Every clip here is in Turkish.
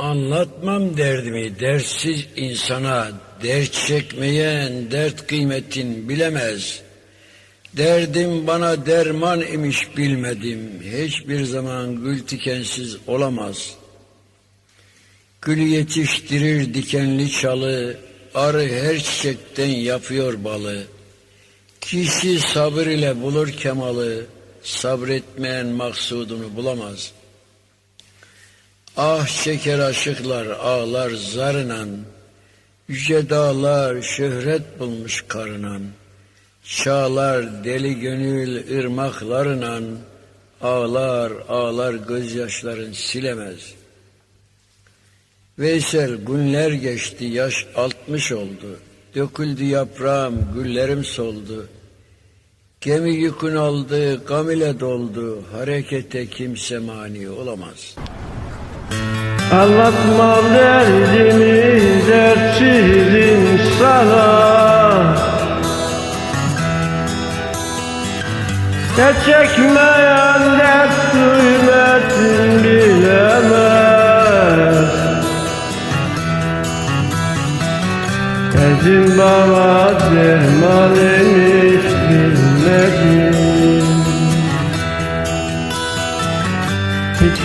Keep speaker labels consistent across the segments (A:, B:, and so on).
A: Anlatmam derdimi dersiz insana, dert çekmeyen dert kıymetin bilemez. Derdim bana derman imiş bilmedim, hiçbir zaman gül tikensiz olamaz. Gül yetiştirir dikenli çalı, arı her çiçekten yapıyor balı. Kişi sabır ile bulur kemalı, sabretmeyen maksudunu bulamaz.'' Ah çeker aşıklar ağlar zarınan, Yüce dağlar şöhret bulmuş karınan, Çağlar deli gönül ırmaklarınan, Ağlar ağlar gözyaşların silemez. Veysel günler geçti yaş altmış oldu, Döküldü yaprağım güllerim soldu, Gemi yükün aldı, gam ile doldu, Harekete kimse mani olamaz.''
B: Anlatmam derdimi dertsiz insana Dert çekmeyen dert kıymetin bilemez. Derdim bana derman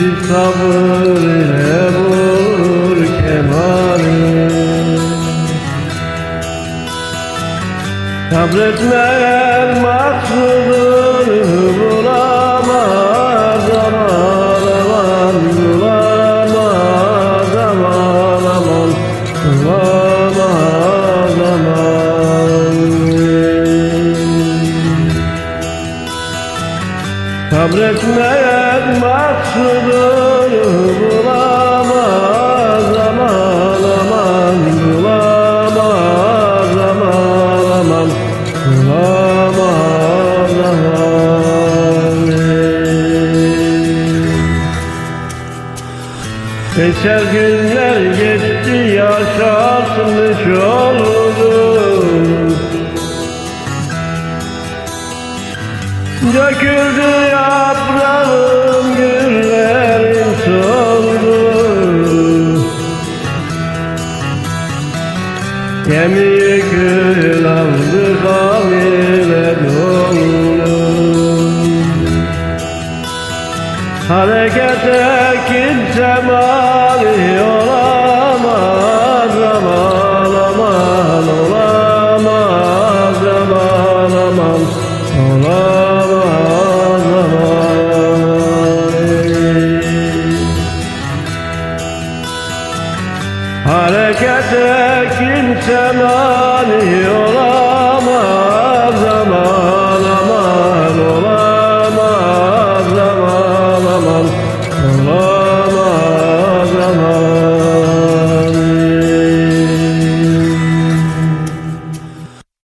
B: sabır ile vur kemanı. Sabretmeyen maksudunu bulamaz aman aman bulamaz aman aman bulamaz aman. Sabretmeyen Geçer günler geçti yaş altmış oldu. Döküldü yaprağım güllerim Gemi yükü aldı doldu Harekete kimse mani olamaz